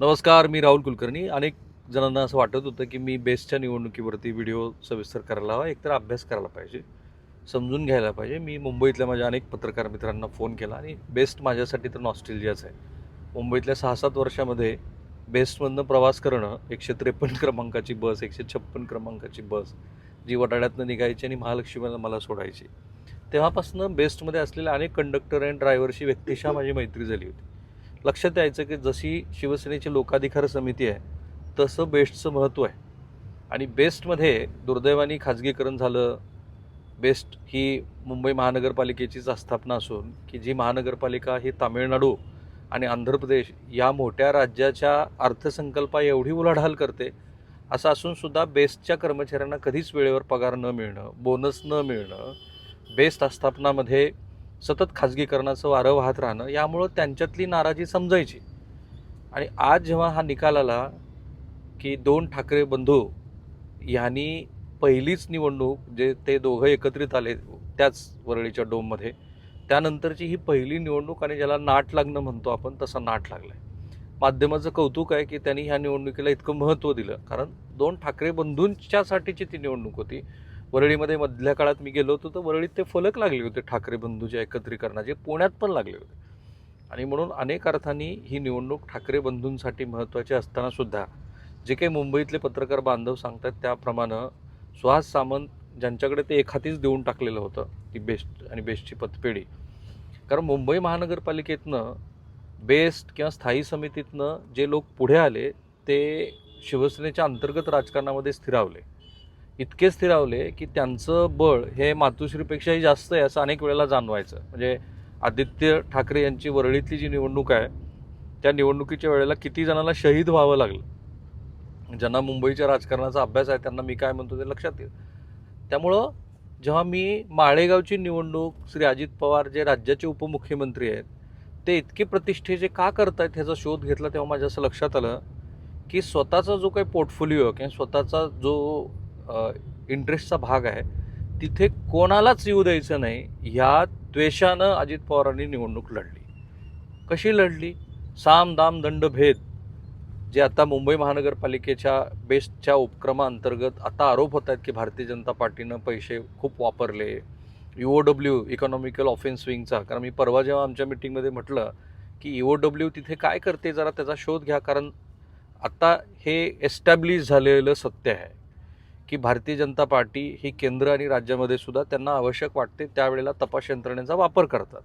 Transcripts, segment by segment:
नमस्कार मी राहुल कुलकर्णी. अनेक जणांना असं वाटत होतं की मी बेस्टच्या निवडणुकीवरती व्हिडिओ सविस्तर करायला हवा एकतर अभ्यास करायला पाहिजे समजून घ्यायला पाहिजे. मी मुंबईतल्या माझ्या अनेक पत्रकार मित्रांना फोन केला आणि बेस्ट माझ्यासाठी तर नॉस्टेलियाच आहे. मुंबईतल्या सहा सात वर्षामध्ये बेस्टमधनं प्रवास करणं एकशे त्रेपन्न क्रमांकाची बस एकशे छप्पन क्रमांकाची बस जी वडाळ्यातनं निघायची आणि महालक्ष्मीला मला सोडायची. तेव्हापासून बेस्टमध्ये असलेल्या अनेक कंडक्टर आणि ड्रायव्हरशी व्यक्तिशः माझी मैत्री झाली होती. लक्षात द्यायचं की जशी शिवसेनेची लोकाधिकार समिती आहे तसं बेस्टचं महत्त्व आहे. आणि बेस्टमध्ये दुर्दैवाने खाजगीकरण झालं. बेस्ट ही मुंबई महानगरपालिकेचीच आस्थापना असून की जी महानगरपालिका ही तामिळनाडू आणि आंध्र प्रदेश या मोठ्या राज्याच्या अर्थसंकल्पा एवढी उलाढाल करते असं असूनसुद्धा बेस्टच्या कर्मचाऱ्यांना कधीच वेळेवर पगार न मिळणं बोनस न मिळणं बेस्ट आस्थापनामध्ये सतत खाजगीकरणाचं वारं वाहत राहणं यामुळं त्यांच्यातली नाराजी समजायची. आणि आज जेव्हा हा निकाल आला की दोन ठाकरे बंधू ह्यांनी पहिलीच निवडणूक जे ते दोघं एकत्रित आले त्याच वरळीच्या डोममध्ये त्यानंतरची ही पहिली निवडणूक आणि ज्याला नाट लागणं म्हणतो आपण तसा नाट लागला आहे माध्यमाचं कौतुक आहे की त्यांनी ह्या निवडणुकीला इतकं महत्त्व दिलं. कारण दोन ठाकरे बंधूंच्यासाठीची ती निवडणूक होती. वरळीमध्ये मधल्या काळात मी गेलो होतो तर वरळीत ते फलक लागले होते ठाकरे बंधूच्या एकत्रीकरणाचे. पुण्यात पण लागले होते. आणि म्हणून अनेक अर्थांनी ही निवडणूक ठाकरे बंधूंसाठी महत्त्वाची असतानासुद्धा जे काही मुंबईतले पत्रकार बांधव सांगतात त्याप्रमाणे सुहास सामंत ज्यांच्याकडे ते एखादीच देऊन टाकलेलं होतं ती बेस्ट आणि बेस्टची पतपेढी. कारण मुंबई महानगरपालिकेतनं बेस्ट किंवा स्थायी समितीतनं जे लोक पुढे आले ते शिवसेनेच्या अंतर्गत राजकारणामध्ये स्थिरावले. इतके स्थिरावले की त्यांचं बळ हे मातुश्रीपेक्षाही जास्त आहे असं अनेक वेळेला जाणवायचं. म्हणजे आदित्य ठाकरे यांची वरळीतली जी निवडणूक आहे त्या निवडणुकीच्या वेळेला किती जणांना शहीद व्हावं लागलं? ज्यांना मुंबईच्या राजकारणाचा अभ्यास आहे त्यांना मी काय म्हणतो ते लक्षात येईल. त्यामुळं जेव्हा मी माळेगावची निवडणूक श्री अजित पवार जे राज्याचे उपमुख्यमंत्री आहेत ते इतके प्रतिष्ठेचे का करतायत ह्याचा शोध घेतला तेव्हा माझ्या असं लक्षात आलं की स्वतःचा जो काही पोर्टफोलिओ किंवा स्वतःचा जो इंटरेस्टचा भाग आहे. तिथे कोणालाच येऊ द्यायचं नाही. ह्या द्वेषानं अजित पवारांनी निवडणूक लढली. कशी लढली? साम दाम दंड भेद जे आता मुंबई महानगरपालिकेच्या बेस्टच्या उपक्रमाअंतर्गत आता आरोप होत आहेत की भारतीय जनता पार्टीनं पैसे खूप वापरले. U O W economical offence विंगचा कारण मी परवा जेव्हा आमच्या मिटिंगमध्ये म्हटलं की ओ डब्ल्यू तिथे काय करते? जरा त्याचा शोध घ्या. कारण आता हे एस्टॅब्लिश झालेलं सत्य आहे. की भारतीय जनता पार्टी ही केंद्र आणि राज्यामध्ये सुद्धा त्यांना आवश्यक वाटते त्यावेळेला तपास यंत्रणेचा वापर करतात.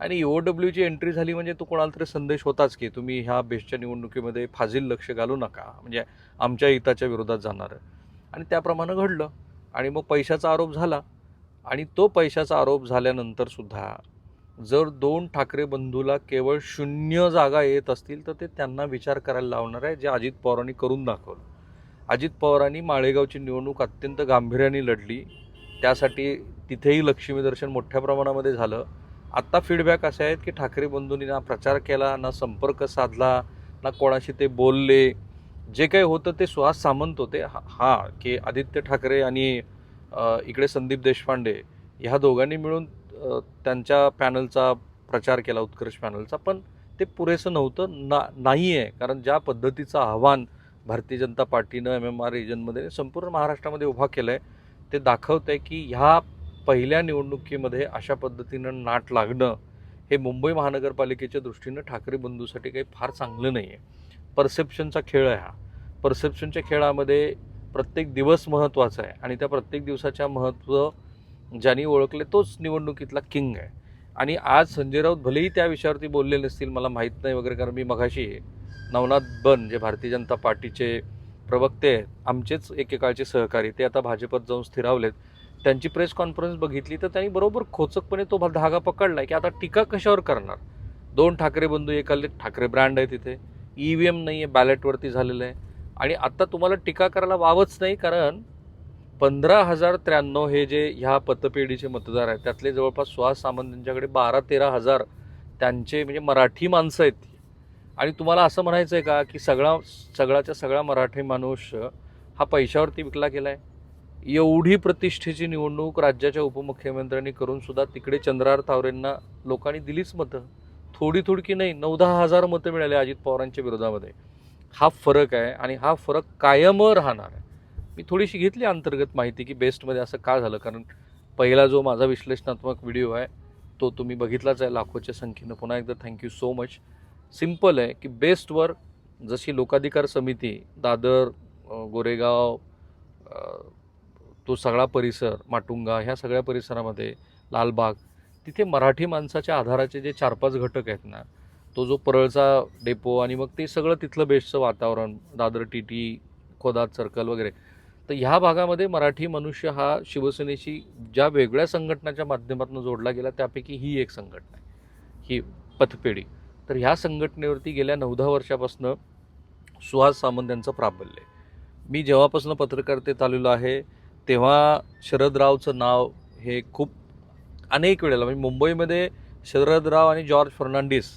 आणि ओ डब्ल्यूची एंट्री झाली म्हणजे तो कोणाला तरी संदेश होताच की तुम्ही ह्या बेस्टच्या निवडणुकीमध्ये फाजील लक्ष घालू नका म्हणजे आमच्या हिताच्या विरोधात जाणार. आणि त्याप्रमाणे घडलं. आणि मग पैशाचा आरोप झाला. आणि तो पैशाचा आरोप झाल्यानंतर सुद्धा जर दोन ठाकरे बंधूला केवळ शून्य जागा येत असतील तर ते त्यांना विचार करायला लावणार आहे जे अजित पवारांनी करून दाखवलं. अजित पवारांनी माळेगावची निवडणूक अत्यंत गांभीर्याने लढली. त्यासाठी तिथेही लक्ष्मी दर्शन मोठ्या प्रमाणामध्ये झालं. आत्ता फीडबॅक असे आहेत की ठाकरे बंधूंनी ना प्रचार केला ना संपर्क साधला ना कोणाशी ते बोलले. जे काही होतं ते सुहास सामंत होते. हा हा की आदित्य ठाकरे आणि इकडे संदीप देशपांडे ह्या दोघांनी मिळून त्यांच्या पॅनलचा प्रचार केला उत्कर्ष पॅनलचा. पण ते पुरेसं नव्हतं ना नाही आहे कारण ज्या पद्धतीचं आव्हान भारतीय जनता पार्टीनं एम एम आर रिजनमध्ये संपूर्ण महाराष्ट्रामध्ये उभा केलं आहे ते दाखवत आहे की ह्या पहिल्या निवडणुकीमध्ये अशा पद्धतीनं नाट लागणं हे मुंबई महानगरपालिकेच्या दृष्टीनं ठाकरे बंधूसाठी काही फार चांगलं नाही आहे परसेप्शनचा खेळ आहे हा. परसेप्शनच्या खेळामध्ये प्रत्येक दिवस महत्त्वाचा आहे आणि त्या प्रत्येक दिवसाच्या महत्त्व ज्यांनी ओळखले तोच निवडणुकीतला किंग आहे. आणि आज संजय राऊत भलेही त्या विषयावरती बोलले नसतील मला माहीत नाही वगैरे कारण मी मघाशी नवनाथ बन जे भारतीय जनता पार्टीचे प्रवक्ते आहेत आमचेच एकेकाळचे सहकारी ते आता भाजपत जाऊन स्थिरावलेत. त्यांची प्रेस कॉन्फरन्स बघितली तर त्यांनी बरोबर खोचकपणे तो धागा पकडला की आता टीका कशावर करणार? दोन ठाकरे बंधू एकाले ठाकरे ब्रँड आहे तिथे. ई व्ही एम नाही आहे बॅलेटवरती झालेलं आहे. आणि आत्ता तुम्हाला टीका करायला वावच नाही कारण पंधरा हजार त्र्याण्णव हे जे ह्या पतपेढीचे मतदार आहेत त्यातले जवळपास सुहास सामंत यांच्याकडे बारा तेरा हजार त्यांचे म्हणजे मराठी माणसं आहेत आणि तुम्हाला असं म्हणायचं आहे का की सगळा सगळाच्या सगळा मराठी माणूस हा पैशावरती विकला गेला आहे एवढी प्रतिष्ठेची निवडणूक राज्याच्या उपमुख्यमंत्र्यांनी करून सुद्धा तिकडे चंद्रार तावरेंना लोकांनी दिलीच मतं. थोडी थोडकी नाही नऊ दहा हजार मतं मिळाली अजित पवारांच्या विरोधामध्ये. हा फरक आहे आणि हा फरक कायम राहणार आहे. मी थोडीशी घेतली अंतर्गत माहिती की बेस्टमध्ये असं का झालं कारण पहिला जो माझा विश्लेषणात्मक व्हिडिओ आहे तो तुम्ही बघितलाच आहे लाखोच्या संख्येनं. पुन्हा एकदा थँक्यू सो मच सिंपल आहे की बेस्टवर जशी लोकाधिकार समिती दादर गोरेगाव तो सगळा परिसर माटुंगा ह्या सगळ्या परिसरामध्ये लालबाग तिथे मराठी माणसाच्या आधाराचे जे चार पाच घटक आहेत ना तो जो परळचा डेपो आणि मग ते सगळं तिथलं बेस्टचं वातावरण Dadar T T Khodadad circle वगैरे. तर ह्या भागामध्ये मराठी मनुष्य हा शिवसेनेशी ज्या वेगळ्या संघटनाच्या माध्यमातून जोडला गेला त्यापैकी ही एक संघटना आहे. ही पथपेढी. तर ह्या संघटनेवरती गेल्या नऊ दहा वर्षापासून सुहास सामंत यांचं प्राबल्य आहे. मी जेव्हापासून पत्रकारितेत आलेलो आहे तेव्हा शरदरावचं नाव हे खूप अनेक वेळेला म्हणजे मुंबईमध्ये शरदराव आणि जॉर्ज फर्नांडिस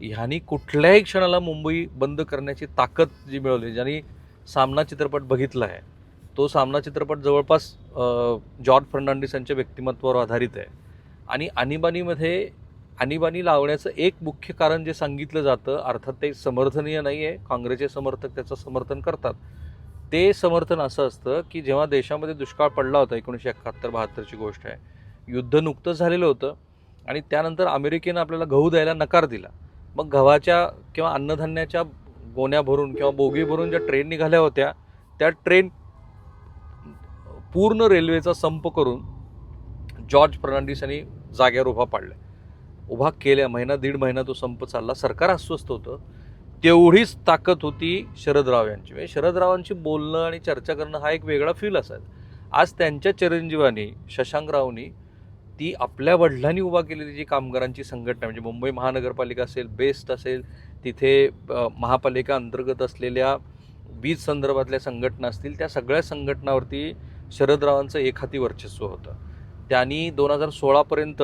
ह्यांनी कुठल्याही क्षणाला मुंबई बंद करण्याची ताकद जी मिळवली ज्यांनी सामना चित्रपट बघितला आहे तो सामना चित्रपट जवळपास जॉर्ज फर्नांडिस यांच्या व्यक्तिमत्वावर आधारित आहे. आणि आणीबाणीमध्ये आणीबाणी लावण्याचं एक मुख्य कारण जे सांगितलं जातं अर्थात ते समर्थनीय नाही आहे काँग्रेसचे समर्थक त्याचं समर्थन करतात. ते समर्थन असं असतं की जेव्हा देशामध्ये दुष्काळ पडला होता एकोणीसशे एकाहत्तर बहात्तरची गोष्ट आहे युद्ध नुकतंच झालेलं होतं आणि त्यानंतर अमेरिकेनं आपल्याला गहू द्यायला नकार दिला. मग गव्हाच्या किंवा अन्नधान्याच्या गोण्या भरून किंवा बोगी भरून ज्या ट्रेन निघाल्या होत्या त्या ट्रेन पूर्ण रेल्वेचा संप करून जॉर्ज फर्नांडिस यांनी जाग्यावर उभा पाडला उभा केल्या महिना दीड महिना तो संप चालला. सरकार अस्वस्थ होतं. तेवढीच ताकद होती शरदराव यांची. म्हणजे शरदरावांची बोलणं आणि चर्चा करणं हा एक वेगळा फील असायचा. आज त्यांच्या चिरंजीवानी शशांकरावनी ती आपल्या वडिलांनी उभा केलेली जी कामगारांची संघटना म्हणजे मुंबई महानगरपालिका असेल बेस्ट असेल तिथे महापालिका अंतर्गत असलेल्या वीज संदर्भातल्या संघटना असतील त्या सगळ्या संघटनावरती शरदरावांचं एकहाती वर्चस्व होतं. त्यांनी दोन हजार सोळापर्यंत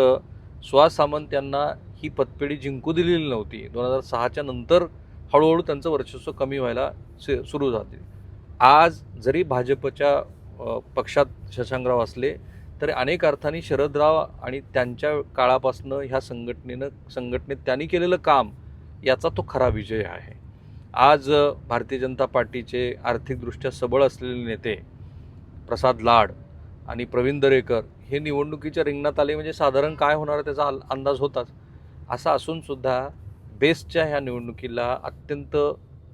सुहास सामंत यांना ही पतपेढी जिंकू दिलेली नव्हती. दोन हजार सहाच्या नंतर हळूहळू त्यांचं वर्चस्व कमी व्हायला सु- सुरू झाले. आज जरी भाजपच्या पक्षात शशांकराव असले तरी अनेक अर्थाने शरदराव आणि त्यांच्या काळापासनं ह्या संघटनेनं संघटनेत त्यांनी केलेलं काम याचा तो खरा विजय आहे. आज भारतीय जनता पार्टीचे आर्थिकदृष्ट्या सबळ असलेले नेते प्रसाद लाड आणि प्रवीण दरेकर हे निवडणुकीच्या रिंगणात आले म्हणजे साधारण काय होणार आहे त्याचा अंदाज होताच. असा असून सुद्धा बेस्टच्या ह्या निवडणुकीला अत्यंत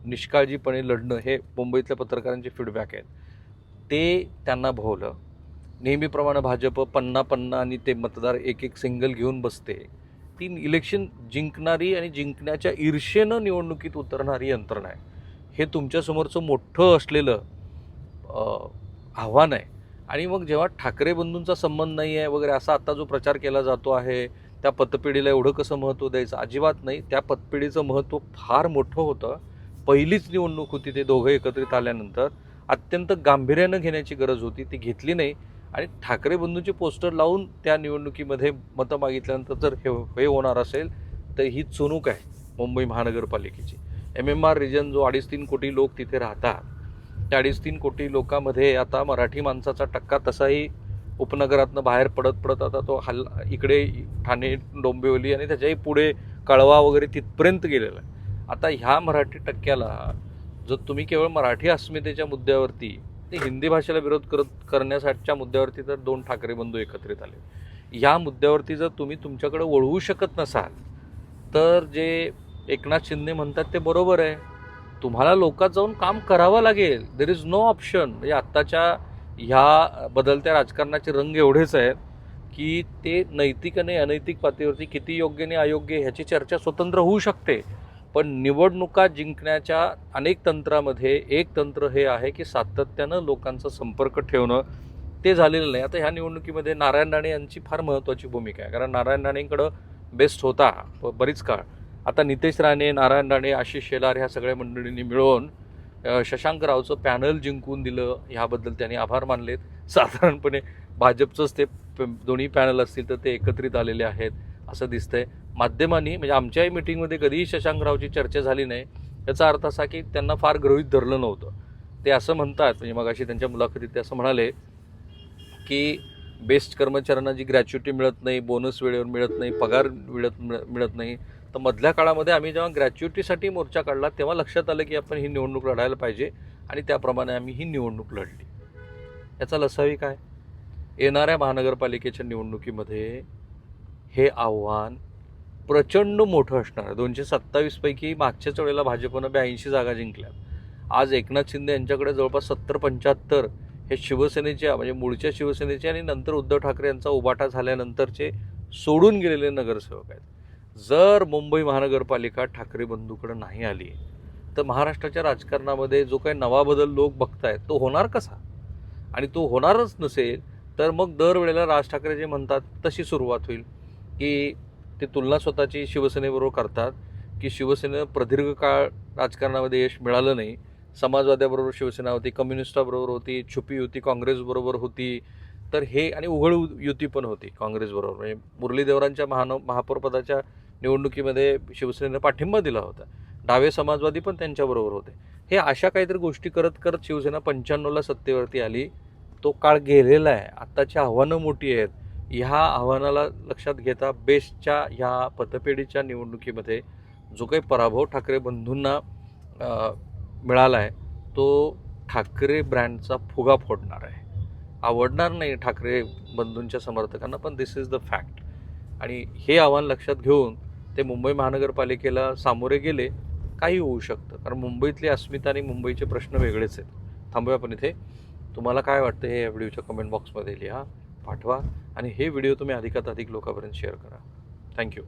निष्काळजीपणे लढणं हे मुंबईतल्या पत्रकारांचे फीडबॅक आहेत. ते त्यांना भोवलं. नेहमीप्रमाणे भाजप पन्ना पन्ना आणि ते मतदार एक एक सिंगल घेऊन बसते. ती इलेक्शन जिंकणारी आणि जिंकण्याच्या ईर्षेनं निवडणुकीत उतरणारी यंत्रणा आहे. हे तुमच्यासमोरचं मोठं असलेलं आव्हान आहे. आणि मग जेव्हा ठाकरे बंधूंचा संबंध नाही आहे वगैरे असा आता जो प्रचार केला जातो आहे त्या पतपिढीला एवढं कसं महत्त्व द्यायचं? अजिबात नाही. त्या पतपिढीचं महत्त्व फार मोठं होतं. पहिलीच निवडणूक होती ते दोघं एकत्रित आल्यानंतर. अत्यंत गांभीर्यानं घेण्याची गरज होती. ती घेतली नाही. आणि ठाकरे बंधूचे पोस्टर लावून त्या निवडणुकीमध्ये मतं मागितल्यानंतर जर हे हे होणार असेल तर ही चुणूक आहे मुंबई महानगरपालिकेची. एम एम आर रिजन जो अडीच तीन कोटी लोक तिथे राहतात त्या अडीच तीन कोटी लोकांमध्ये आता मराठी माणसाचा टक्का तसाही उपनगरातनं बाहेर पडत पडत आता तो हल इकडे ठाणे डोंबिवली आणि त्याच्याही पुढे कळवा वगैरे तिथपर्यंत गेलेला आहे. आता ह्या मराठी टक्क्याला जर तुम्ही केवळ मराठी अस्मितेच्या मुद्द्यावरती ते हिंदी भाषेला विरोध करत करण्यासाठीच्या मुद्द्यावरती तर दोन ठाकरे बंधू एकत्रित आले. या मुद्द्यावरती जर तुम्ही तुमच्याकडे वळवू शकत नसाल तर जे एकनाथ शिंदे म्हणतात ते बरोबर आहे. तुम्हाला लोकात जाऊन काम करावं लागेल. देर इज नो ऑप्शन म्हणजे आत्ताच्या ह्या बदलत्या राजकारणाचे रंग एवढेच आहेत की ते नैतिक आणि अनैतिक पातळीवरती किती योग्य आणि अयोग्य ह्याची चर्चा स्वतंत्र होऊ शकते. पण निवडणुका जिंकण्याच्या अनेक तंत्रामध्ये एक तंत्र हे आहे की सातत्यानं लोकांचा संपर्क ठेवणं ते झालेलं नाही. आता ह्या निवडणुकीमध्ये नारायण राणे यांची फार महत्त्वाची भूमिका आहे. कारण नारायण राणेंकडं बेस्ट होता बरीच काळ. आता नितेश राणे नारायण राणे आशिष शेलार ह्या सगळ्या मंडळींनी मिळून शशांक रावचं पॅनल जिंकून दिलं ह्याबद्दल त्यांनी आभार मानलेत. साधारणपणे भाजपचंच ते प- दोन्ही पॅनल असतील तर ते एकत्रित आलेले आहेत असं दिसतंय. माध्यमांनी म्हणजे आमच्याही मिटिंगमध्ये कधीही शशांकरावची चर्चा झाली नाही याचा अर्थ असा की त्यांना फार गृहीत धरलं नव्हतं. ते असं म्हणतात म्हणजे मग अशी त्यांच्या मुलाखतीत ते असं म्हणाले की बेस्ट कर्मचाऱ्यांना जी ग्रॅच्युटी मिळत नाही बोनस वेळेवर मिळत नाही पगार मिळत मिळत नाही तर मधल्या काळामध्ये आम्ही जेव्हा ग्रॅच्युइटीसाठी मोर्चा काढला तेव्हा लक्षात आलं की आपण ही निवडणूक लढायला पाहिजे आणि त्याप्रमाणे आम्ही ही निवडणूक लढली. याचा लसावी काय? येणाऱ्या महानगरपालिकेच्या निवडणुकीमध्ये हे आव्हान प्रचंड मोठं असणार आहे. दोनशे सत्तावीसपैकी मागच्याच वेळेला भाजपनं ब्याऐंशी जागा जिंकल्या आज एकनाथ शिंदे यांच्याकडे जवळपास सत्तर पंच्याहत्तर हे शिवसेनेच्या म्हणजे मूळच्या शिवसेनेचे आणि नंतर उद्धव ठाकरे यांचा उबाटा झाल्यानंतरचे सोडून गेलेले नगरसेवक आहेत. जर मुंबई महानगरपालिका ठाकरे बंधूकडे नाही आली तर महाराष्ट्राच्या राजकारणामध्ये जो काही नवा बदल लोक बघतायत तो होणार कसा? आणि तो होणारच नसेल तर मग दरवेळेला राज ठाकरे जे म्हणतात तशी सुरुवात होईल. की ते तुलना स्वतःची शिवसेनेबरोबर करतात की शिवसेनेनं प्रदीर्घ काळ राजकारणामध्ये यश मिळालं नाही. समाजवाद्याबरोबर शिवसेना होती कम्युनिस्टाबरोबर होती छुपी होती काँग्रेसबरोबर होती तर हे आणि उघड युती पण होती काँग्रेसबरोबर. म्हणजे मुरलीदेवरांच्या महान महापौरपदाच्या निवडणुकीमध्ये शिवसेनेनं पाठिंबा दिला होता. डावे समाजवादी पण त्यांच्याबरोबर होते. हे अशा काहीतरी गोष्टी करत करत शिवसेना पंच्याण्णवला सत्तेवरती आली. तो काळ गेलेला आहे. आत्ताची आव्हानं मोठी आहेत. ह्या आव्हानाला लक्षात घेता बेस्टच्या ह्या पतपेढीच्या निवडणुकीमध्ये जो काही पराभव ठाकरे बंधूंना मिळाला आहे तो ठाकरे ब्रँडचा फुगा फोडणार आहे. आवडणार नाही ठाकरे बंधूंच्या समर्थकांना पण दिस इज द फॅक्ट आणि हे आव्हान लक्षात घेऊन ते मुंबई महानगरपालिकेला सामोरे गेले काही होऊ शकतं. कारण मुंबईतली अस्मिता आणि मुंबईचे प्रश्न वेगळेच आहेत. थांबूया पण इथे. तुम्हाला काय वाटतं हे या व्हिडिओच्या कमेंट बॉक्समध्ये लिहा पाठवा आणि हे व्हिडिओ तुम्ही अधिकात अधिक लोकांपर्यंत शेअर करा. थँक्यू